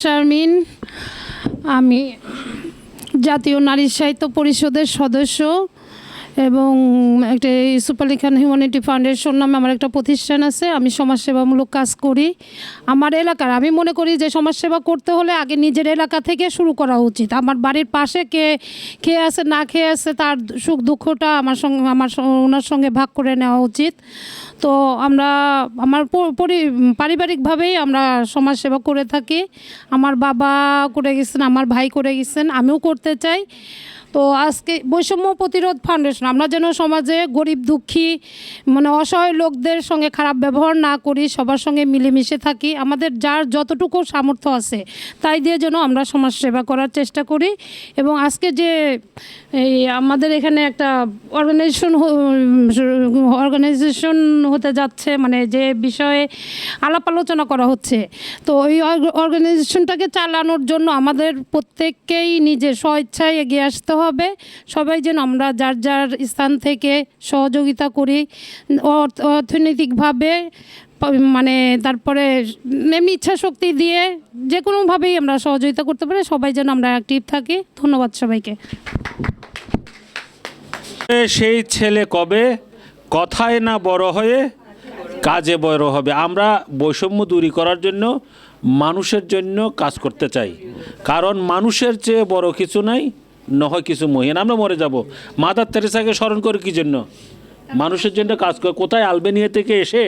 শারমিন আমি জাতীয় নারী সাহিত্য পরিষদের সদস্য। এবং একটা ইউসুফ আলী খান হিউম্যানিটি ফাউন্ডেশন নামে আমার একটা প্রতিষ্ঠান আছে। আমি সমাজসেবামূলক কাজ করি। আমার এলাকার, আমি মনে করি যে সমাজসেবা করতে হলে আগে নিজের এলাকা থেকে শুরু করা উচিত। আমার বাড়ির পাশে কে খেয়ে আছে, না খেয়ে আছে, তার সুখ দুঃখটা আমার সঙ্গে, আমার ওনার সঙ্গে ভাগ করে নেওয়া উচিত। তো আমরা, আমার পারিবারিকভাবেই আমরা সমাজসেবা করে থাকি। আমার বাবা করে গেছেন, আমার ভাই করে গেছেন, আমিও করতে চাই। তো আজকে বৈষম্য প্রতিরোধ ফাউন্ডেশন আমরা যেন সমাজে গরিব, দুঃখী মানে অসহায় লোকদের সঙ্গে খারাপ ব্যবহার না করি, সবার সঙ্গে মিলেমিশে থাকি, আমাদের যার যতটুকু সামর্থ্য আছে, তাই দিয়ে যেন আমরা সমাজ সেবা করার চেষ্টা করি। এবং আজকে যে এই আমাদের এখানে একটা অর্গানাইজেশন অর্গানাইজেশন হতে যাচ্ছে মানে যে বিষয়ে আলাপ আলোচনা করা হচ্ছে, তো ওই অর্গানাইজেশনটাকে চালানোর জন্য আমাদের প্রত্যেককেই নিজের স্বইচ্ছায় এগিয়ে আসতে হবে। সবাই যেন আমরা যার যার স্থান থেকে সহযোগিতা করি, অর্থ- অর্থনৈতিকভাবে মানে তারপরে এমনি ইচ্ছা শক্তি দিয়ে যে কোনোভাবেই আমরা সহযোগিতা করতে পারি, সবাই যেন আমরা অ্যাক্টিভ থাকি। ধন্যবাদ সবাইকে। সেই ছেলে কবে? কথায় না বড় হয়ে কাজে বড় হবে। আমরা বৈষম্য দূরী করার জন্য, মানুষের জন্য কাজ করতে চাই। কারণ মানুষের চেয়ে বড় কিছু নাই নহয় কিছু মহিন, আমরা মরে যাব। মাদার তেরেসাকে স্মরণ করে কি জন্য? মানুষের জন্য কাজ করে। কোথায়? আলবেনিয়া থেকে এসে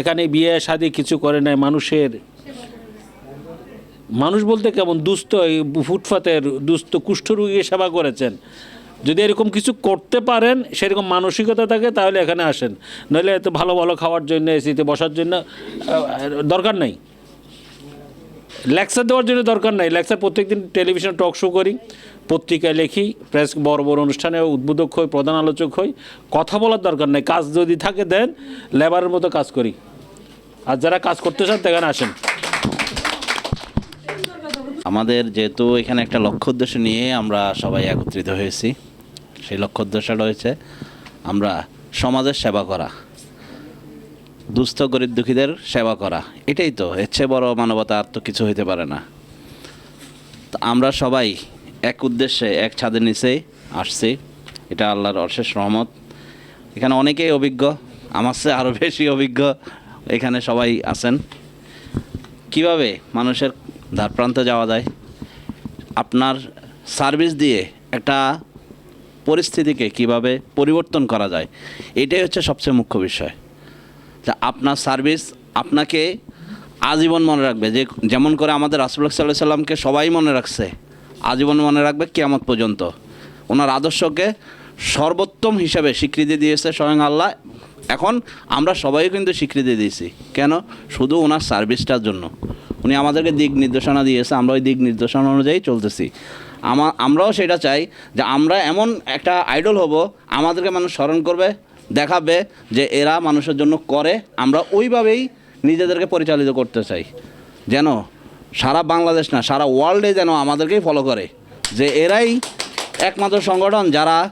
এখানে বিয়ে, শাদি কিছু করে নাই মানুষের। মানুষ বলতে কেমন? দুস্থ এই ফুটপাতের দুস্থ কুষ্ঠরোগীকে সেবা করেছেন। যদি এরকম কিছু করতে পারেন, সেরকম মানসিকতা থাকে, তাহলে এখানে আসেন। নইলে এত ভালো ভালো খাওয়ার জন্য, এসিতে বসার জন্য দরকার নাই। লেকচার দেওয়ার জন্য দরকার নাই। লেকচার প্রত্যেকদিন টেলিভিশনে টক শো করি, পত্রিকায় লিখি, প্রেস বড় বড় অনুষ্ঠানে উদ্বোধক হই, প্রধান আলোচক হই, কথা বলার দরকার নাই। কাজ যদি থাকে দেন, লেবারের মতো কাজ করি। আর যারা কাজ করতে চান, সেখানে আসেন। আমাদের যেহেতু এখানে একটা লক্ষ্য উদ্দেশ্য নিয়ে আমরা সবাই একত্রিত হয়েছি, সেই লক্ষ্য উদ্দেশ্যটা রয়েছে আমরা সমাজের সেবা করা। দুস্থ গরিব দুঃখীদের সেবা করা। এটাই তো, এর চেয়ে বড় মানবতা আর তো কিছু হইতে পারে না। আমরা সবাই এক উদ্দেশ্যে, এক ছাদের নিচেই আসছি। এটা আল্লাহর অশেষ রহমত। এখানে অনেকেই অভিজ্ঞ, আমার চেয়ে আরও বেশি অভিজ্ঞ এখানে সবাই আছেন। কীভাবে মানুষের ধার প্রান্তে যাওয়া যায়? আপনার সার্ভিস দিয়ে একটা পরিস্থিতিকে কীভাবে পরিবর্তন করা যায়? এটাই হচ্ছে সবচেয়ে মুখ্য বিষয়। যে আপনার সার্ভিস আপনাকে আজীবন মনে রাখবে। যে যেমন করে আমাদের রাসুল্লাহ সাল্লাহ সাল্লামকে সবাই মনে রাখছে, আজীবন মনে রাখবে কেয়ামত পর্যন্ত। ওনার আদর্শকে সর্বোত্তম হিসাবে স্বীকৃতি দিয়েছে স্বয়ং আল্লাহ। এখন আমরা সবাই কিন্তু স্বীকৃতি দিয়েছি। কেন? শুধু ওনার সার্ভিসটার জন্য। উনি আমাদেরকে দিক নির্দেশনা দিয়েছে, আমরা ওই দিক নির্দেশনা অনুযায়ী চলতেছি। আমা আমরাও সেটা চাই যে আমরা এমন একটা আইডল হব, আমাদেরকে মানুষ স্মরণ করবে দেখাবে যে এরা মানুষের জন্য করে, আমরা ওইভাবেই নিজেদেরকে পরিচালিত করতে চাই। যেন সারা বাংলাদেশ না, সারা ওয়ার্ল্ডে যেন আমাদেরকেই ফলো করে। যে এরাই একমাত্র সংগঠন যারা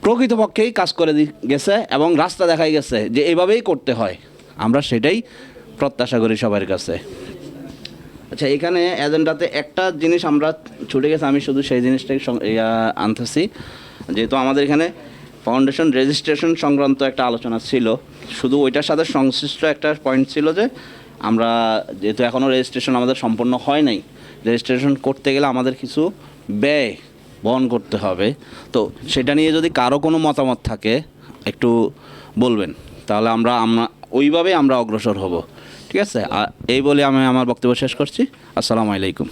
প্রকৃতপক্ষেই কাজ করে দি- গেছে এবং রাস্তা দেখাই গেছে যে এভাবেই করতে হয়। আমরা সেটাই প্রত্যাশা করি সবার কাছে। আচ্ছা এখানে এজেন্ডাতে একটা জিনিস আমরা ছুটে গেছে, আমি শুধু সেই জিনিসটাই আনতেছি। যেহেতু আমাদের এখানে ফাউন্ডেশন রেজিস্ট্রেশন সংক্রান্ত একটা আলোচনা ছিল। শুধু ওইটার সাথে সংশ্লিষ্ট একটা পয়েন্ট ছিল যে, আমরা যেহেতু এখনও রেজিস্ট্রেশন আমাদের সম্পন্ন হয় নাই রেজিস্ট্রেশন করতে গেলে আমাদের কিছু ব্যয় বহন করতে হবে। তো সেটা নিয়ে যদি কারও কোনো মতামত থাকে, একটু বলবেন। তাহলে আমরা আমরা, ওইভাবেই আমরা অগ্রসর হব। ঠিক আছে? এই বলে আমি আমার বক্তব্য শেষ করছি। আসসালামু আলাইকুম।